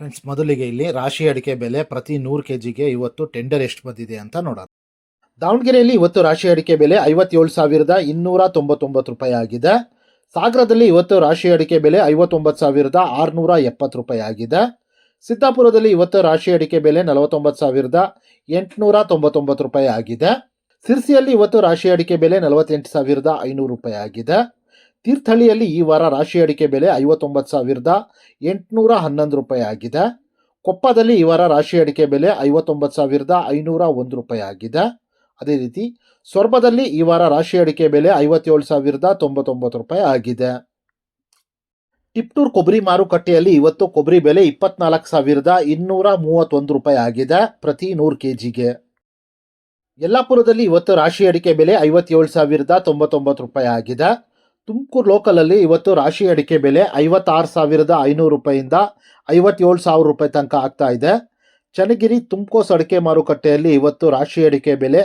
Friends ಮೊದಲಿಗೆ ಇಲ್ಲಿ ರಾಶಿ ಅಡಿಕೆ ಬೆಲೆ ಪ್ರತಿ ನೂರು ಕೆ ಜಿಗೆ ಇವತ್ತು ಟೆಂಡರ್ ಎಷ್ಟು ಬಂದಿದೆ ಅಂತ ನೋಡೋಣ. ದಾವಣಗೆರೆಯಲ್ಲಿ ಇವತ್ತು ರಾಶಿ ಅಡಿಕೆ ಬೆಲೆ ಐವತ್ತೇಳು ಸಾವಿರದ ಇನ್ನೂರ ತೊಂಬತ್ತೊಂಬತ್ತು ರೂಪಾಯಿ ಆಗಿದೆ. ಸಾಗರದಲ್ಲಿ ಇವತ್ತು ರಾಶಿ ಅಡಿಕೆ ಬೆಲೆ ಐವತ್ತೊಂಬತ್ತು ಸಾವಿರದ ಆರುನೂರ ಎಪ್ಪತ್ತು ರೂಪಾಯಿ ಆಗಿದೆ. ಸಿದ್ದಾಪುರದಲ್ಲಿ ಇವತ್ತು ರಾಶಿ ಅಡಿಕೆ ಬೆಲೆ ನಲವತ್ತೊಂಬತ್ತು ಸಾವಿರದ ಎಂಟುನೂರ ತೊಂಬತ್ತೊಂಬತ್ತು ರೂಪಾಯಿ ಆಗಿದೆ. ಸಿರ್ಸಿಯಲ್ಲಿ ಇವತ್ತು ರಾಶಿ ಅಡಿಕೆ ಬೆಲೆ ನಲವತ್ತೆಂಟು ಸಾವಿರದ ಐನೂರು ರೂಪಾಯಿ ಆಗಿದೆ. ತೀರ್ಥಹಳ್ಳಿಯಲ್ಲಿ ಈ ವಾರ ರಾಶಿ ಅಡಿಕೆ ಬೆಲೆ ಐವತ್ತೊಂಬತ್ತು ಸಾವಿರದ ಎಂಟುನೂರ ಹನ್ನೊಂದು ರೂಪಾಯಿ ಆಗಿದೆ. ಕೊಪ್ಪದಲ್ಲಿ ಈ ವಾರ ರಾಶಿ ಅಡಿಕೆ ಬೆಲೆ ಐವತ್ತೊಂಬತ್ತು ಸಾವಿರದ ಐನೂರ ಒಂದು ರೂಪಾಯಿ ಆಗಿದೆ. ಅದೇ ರೀತಿ ಸೊರಬದಲ್ಲಿ ಈ ವಾರ ರಾಶಿ ಅಡಿಕೆ ಬೆಲೆ ಐವತ್ತೇಳು ಸಾವಿರದ ತೊಂಬತ್ತೊಂಬತ್ತು ರೂಪಾಯಿ ಆಗಿದೆ. ಟಿಪ್ಟೂರ್ ಕೊಬ್ಬರಿ ಮಾರುಕಟ್ಟೆಯಲ್ಲಿ ಇವತ್ತು ಕೊಬ್ಬರಿ ಬೆಲೆ ಇಪ್ಪತ್ನಾಲ್ಕು ಸಾವಿರದ ಇನ್ನೂರ ಮೂವತ್ತೊಂದು ರೂಪಾಯಿ ಆಗಿದೆ ಪ್ರತಿ ನೂರು ಕೆ ಜಿಗೆ ಯಲ್ಲಾಪುರದಲ್ಲಿ ಇವತ್ತು ರಾಶಿ ಅಡಿಕೆ ಬೆಲೆ ಐವತ್ತೇಳು ಸಾವಿರದ ತೊಂಬತ್ತೊಂಬತ್ತು ರೂಪಾಯಿ ಆಗಿದೆ. ತುಮಕೂರು ಲೋಕಲಲ್ಲಿ ಇವತ್ತು ರಾಶಿ ಅಡಿಕೆ ಬೆಲೆ ಐವತ್ತಾರು ಸಾವಿರದ ಐನೂರು ರೂಪಾಯಿಂದ ಐವತ್ತೇಳು ಸಾವಿರ ರೂಪಾಯಿ ತನಕ ಆಗ್ತಾ ಇದೆ. ಚನ್ನಗಿರಿ ತುಮಕೋಸ್ ಅಡಿಕೆ ಮಾರುಕಟ್ಟೆಯಲ್ಲಿ ಇವತ್ತು ರಾಶಿ ಅಡಿಕೆ ಬೆಲೆ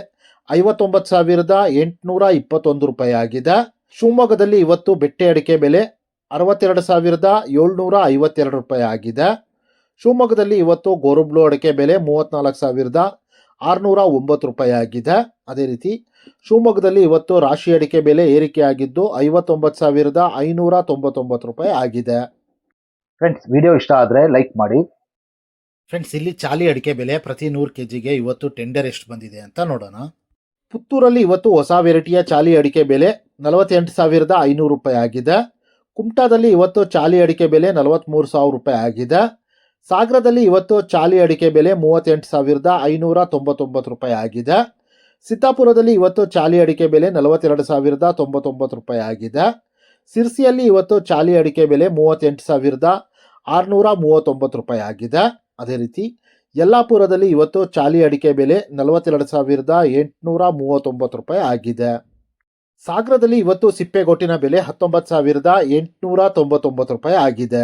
ಐವತ್ತೊಂಬತ್ತು ಸಾವಿರದ ಎಂಟುನೂರ ಇಪ್ಪತ್ತೊಂದು ರೂಪಾಯಿ ಆಗಿದೆ. ಶಿವಮೊಗ್ಗದಲ್ಲಿ ಇವತ್ತು ಬೆಟ್ಟೆ ಅಡಿಕೆ ಬೆಲೆ ಅರವತ್ತೆರಡು ಸಾವಿರದ ಏಳ್ನೂರ ಐವತ್ತೆರಡು ರೂಪಾಯಿ ಆಗಿದೆ. ಶಿವಮೊಗ್ಗದಲ್ಲಿ ಇವತ್ತು ಗೋರುಬ್ಲು ಅಡಿಕೆ ಬೆಲೆ ಮೂವತ್ತ್ನಾಲ್ಕು ಸಾವಿರದ ಆರುನೂರ ಒಂಬತ್ತು ರೂಪಾಯಿ ಆಗಿದೆ. ಅದೇ ರೀತಿ ಶಿವಮೊಗ್ಗದಲ್ಲಿ ಇವತ್ತು ರಾಶಿ ಅಡಿಕೆ ಬೆಲೆ ಏರಿಕೆಯಾಗಿದ್ದು ಐವತ್ತೊಂಬತ್ತು ಸಾವಿರದ ಐನೂರ ತೊಂಬತ್ತೊಂಬತ್ತು ರೂಪಾಯಿ ಆಗಿದೆ. ಫ್ರೆಂಡ್ಸ್ ವಿಡಿಯೋ ಇಷ್ಟ ಆದರೆ ಲೈಕ್ ಮಾಡಿ. ಫ್ರೆಂಡ್ಸ್ ಇಲ್ಲಿ ಚಾಲಿ ಅಡಿಕೆ ಬೆಲೆ ಪ್ರತಿ ನೂರು ಕೆ ಜಿಗೆ ಇವತ್ತು ಟೆಂಡರ್ ಎಷ್ಟು ಬಂದಿದೆ ಅಂತ ನೋಡೋಣ. ಪುತ್ತೂರಲ್ಲಿ ಇವತ್ತು ಹೊಸ ವೆರೈಟಿಯ ಚಾಲಿ ಅಡಿಕೆ ಬೆಲೆ ನಲವತ್ತೆಂಟು ಸಾವಿರದ ಐನೂರು ರೂಪಾಯಿ ಆಗಿದೆ. ಕುಮಟಾದಲ್ಲಿ ಇವತ್ತು ಚಾಲಿ ಅಡಿಕೆ ಬೆಲೆ ನಲವತ್ತ್ಮೂರು ಸಾವಿರ ರೂಪಾಯಿ ಆಗಿದೆ. ಸಾಗರದಲ್ಲಿ ಇವತ್ತು ಚಾಲಿ ಅಡಿಕೆ ಬೆಲೆ ಮೂವತ್ತೆಂಟು ಸಾವಿರದ ಐನೂರ ತೊಂಬತ್ತೊಂಬತ್ತು ರೂಪಾಯಿ ಆಗಿದೆ. ಸಿದ್ದಾಪುರದಲ್ಲಿ ಇವತ್ತು ಚಾಲಿ ಅಡಿಕೆ ಬೆಲೆ ನಲವತ್ತೆರಡು ಸಾವಿರದ ತೊಂಬತ್ತೊಂಬತ್ತು ರೂಪಾಯಿ ಆಗಿದೆ. ಸಿರ್ಸಿಯಲ್ಲಿ ಇವತ್ತು ಚಾಲಿ ಅಡಿಕೆ ಬೆಲೆ ಮೂವತ್ತೆಂಟು ಸಾವಿರದ ಆರುನೂರ ಮೂವತ್ತೊಂಬತ್ತು ರೂಪಾಯಿ ಆಗಿದೆ. ಅದೇ ರೀತಿ ಯಲ್ಲಾಪುರದಲ್ಲಿ ಇವತ್ತು ಚಾಲಿ ಅಡಿಕೆ ಬೆಲೆ ನಲವತ್ತೆರಡು ಸಾವಿರದ ಎಂಟುನೂರ ಮೂವತ್ತೊಂಬತ್ತು ರೂಪಾಯಿ ಆಗಿದೆ. ಸಾಗರದಲ್ಲಿ ಇವತ್ತು ಸಿಪ್ಪೆಗೊಟ್ಟಿನ ಬೆಲೆ ಹತ್ತೊಂಬತ್ತು ಸಾವಿರದ ಎಂಟುನೂರ ತೊಂಬತ್ತೊಂಬತ್ತು ರೂಪಾಯಿ ಆಗಿದೆ.